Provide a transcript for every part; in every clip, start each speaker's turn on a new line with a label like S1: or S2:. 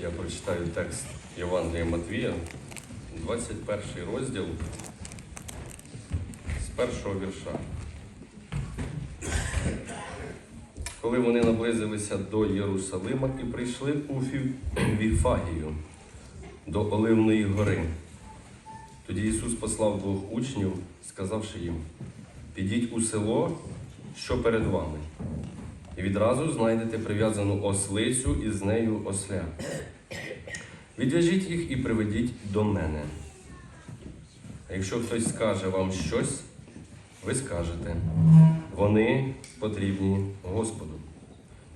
S1: Я прочитаю текст Євангелія Матвія, 21 розділ з першого вірша. Коли вони наблизилися до Єрусалима і прийшли у Віфагію до Оливної гори, тоді Ісус послав двох учнів, сказавши їм: Підіть у село, що перед вами, і відразу знайдете прив'язану ослицю і з нею осля. Відв'яжіть їх і приведіть до мене. А якщо хтось скаже вам щось, ви скажете, вони потрібні Господу.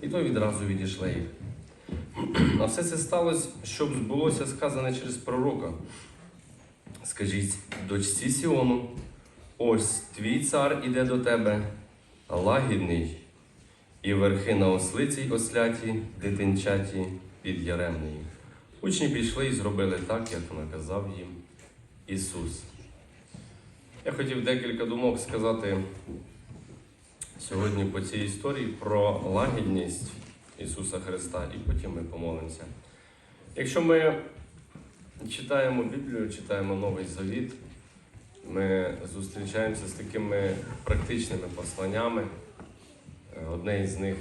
S1: І то відразу відійшли їх. А все це сталося, щоб збулося сказане через пророка. Скажіть дочці Сіону, ось твій цар іде до тебе, лагідний, і верхи на ослиці осляті, дитинчаті під яремнею. Учні пішли і зробили так, як наказав їм Ісус. Я хотів декілька думок сказати сьогодні по цій історії про лагідність Ісуса Христа, і потім ми помолимося. Якщо ми читаємо Біблію, читаємо Новий Завіт, ми зустрічаємося з такими практичними посланнями. Одне із них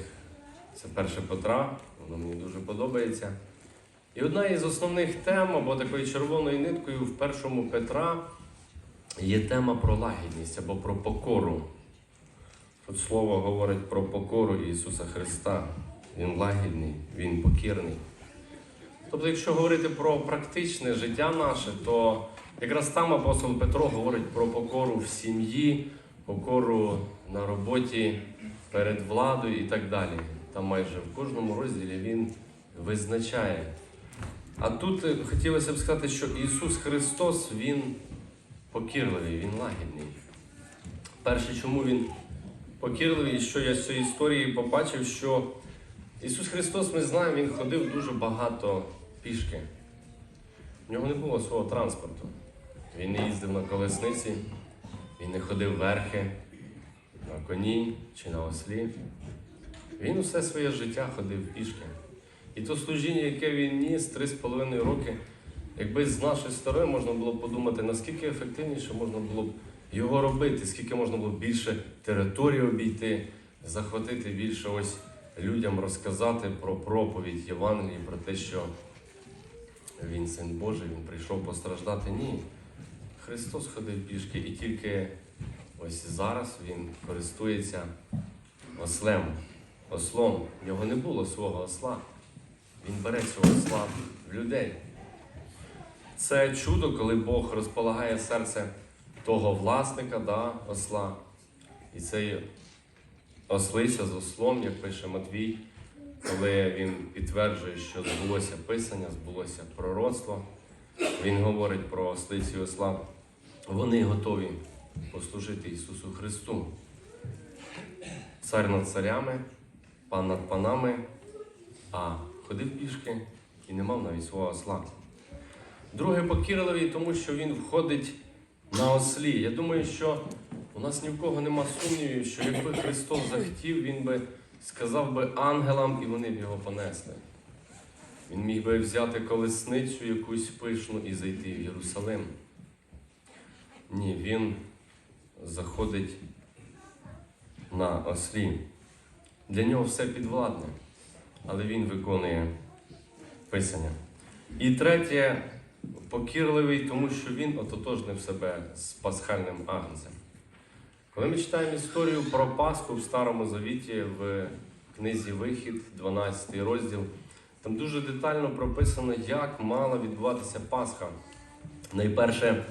S1: це перше Петра, воно мені дуже подобається. І одна із основних тем, або такою червоною ниткою в першому Петра є тема про лагідність або про покору. Тут слово говорить про покору Ісуса Христа. Він лагідний, Він покірний. Тобто, якщо говорити про практичне життя наше, то якраз там апостол Петро говорить про покору в сім'ї, покору на роботі перед владою і так далі. Там майже в кожному розділі він визначає. А тут е, хотілося б сказати, що Ісус Христос, Він покірливий, Він лагідний. Перше, чому Він покірливий, що я з цієї історії побачив, що Ісус Христос, ми знаємо, Він ходив дуже багато пішки. В нього не було свого транспорту. Він не їздив на колесниці, він не ходив верхи, на коні чи на ослі. Він усе своє життя ходив пішки. І то служіння, яке він ніс три з половиною роки, якби з нашої сторони можна було подумати, наскільки ефективніше можна було б його робити, скільки можна було б більше території обійти, захватити більше ось людям розказати про проповідь Євангелії, про те, що він син Божий, він прийшов постраждати. Ні. Христос ходив пішки, і тільки ось зараз він користується ослем, ослом. В нього не було свого осла. Він бере цього осла в людей. Це чудо, коли Бог розполагає серце того власника, да, осла. І цей ослиця з ослом, як пише Матвій, коли він підтверджує, що збулося Писання, збулося пророцтво, він говорить про ослицю і осла. Вони готові послужити Ісусу Христу. Цар над царями, пан над панами, а ходив пішки і не мав навіть свого осла. Друге покірливий, тому що він входить на ослі. Я думаю, що у нас ні в кого нема сумнівів, що якби Христос захотів, Він би сказав би ангелам, і вони б його понесли. Він міг би взяти колесницю якусь пишну і зайти в Єрусалим. Ні, він заходить на ослі. Для нього все підвладне, але він виконує Писання. І третє, покірливий, тому що він ототожнив себе з пасхальним агнцем. Коли ми читаємо історію про Пасху в Старому Завіті в книзі Вихід, 12 розділ, там дуже детально прописано, як мала відбуватися Пасха. Найперше,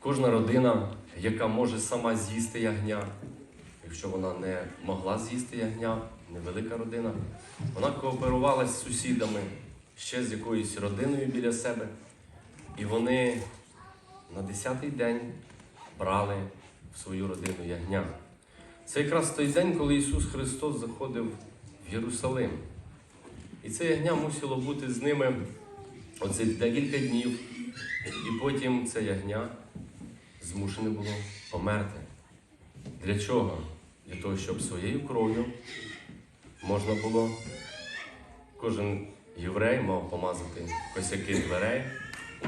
S1: кожна родина, яка може сама з'їсти ягня, якщо вона не могла з'їсти ягня, невелика родина, вона кооперувалася з сусідами, ще з якоюсь родиною біля себе. І вони на 10-й день брали в свою родину ягня. Це якраз той день, коли Ісус Христос заходив в Єрусалим. І це ягня мусило бути з ними оце декілька днів. І потім це ягня змушене було померти. Для чого? Для того, щоб своєю кров'ю можна було кожен єврей мав помазати косяки дверей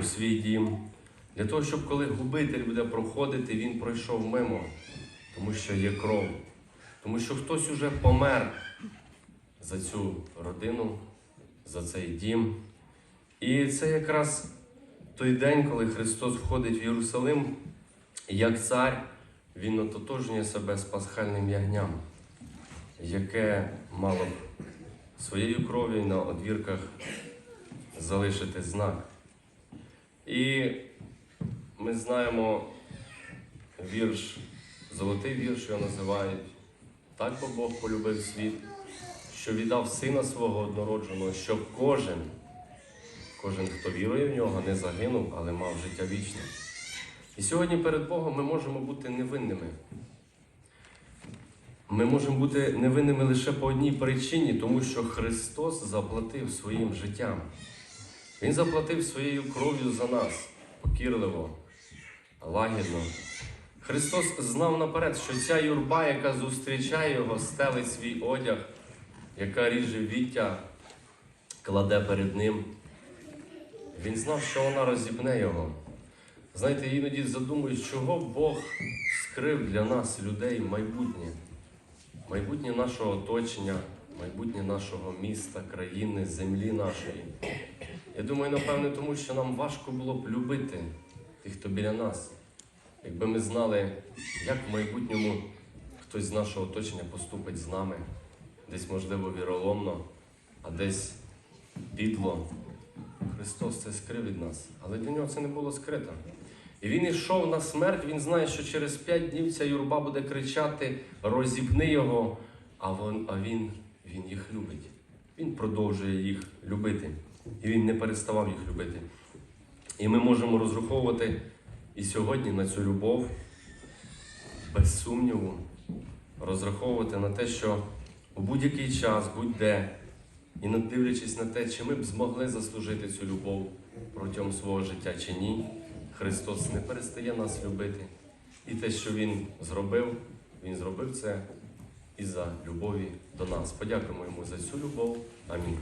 S1: у свій дім, для того, щоб коли губитель буде проходити, він пройшов мимо, тому що є кров, тому що хтось уже помер за цю родину, за цей дім. І це якраз той день, коли Христос входить в Єрусалим, як цар, він ототожнює себе з пасхальним ягням, яке мало б своєю кров'ю на одвірках залишити знак. І ми знаємо вірш, золотий вірш його називають. Так бо Бог полюбив світ, що віддав сина свого однородженого, щоб кожен, кожен, хто вірує в нього, не загинув, але мав життя вічне. І сьогодні перед Богом ми можемо бути невинними. Ми можемо бути невинними лише по одній причині, тому що Христос заплатив своїм життям. Він заплатив своєю кров'ю за нас покірливо, лагідно. Христос знав наперед, що ця юрба, яка зустрічає його, стелить свій одяг, яка ріже віття, кладе перед ним. Він знав, що вона розіпне його. Знаєте, іноді задумуюсь, чого Бог скрив для нас, людей, майбутнє, майбутнє нашого оточення, майбутнє нашого міста, країни, землі нашої. Я думаю, напевне, тому що нам важко було б любити тих, хто біля нас. Якби ми знали, як в майбутньому хтось з нашого оточення поступить з нами, десь, можливо, віроломно, а десь підло. Христос це скрив від нас, але для нього це не було скрито. І він йшов на смерть, він знає, що через п'ять днів ця юрба буде кричати, розіпни його, а, вон, а він, він їх любить. Він продовжує їх любити. І він не переставав їх любити. І ми можемо розраховувати і сьогодні на цю любов, без сумніву, розраховувати на те, що у будь-який час, будь-де, і не дивлячись на те, чи ми б змогли заслужити цю любов протягом свого життя чи ні, Христос не перестає нас любити. І те, що Він зробив, Він зробив це і за любові до нас. Подякуємо йому за цю любов. Амінь.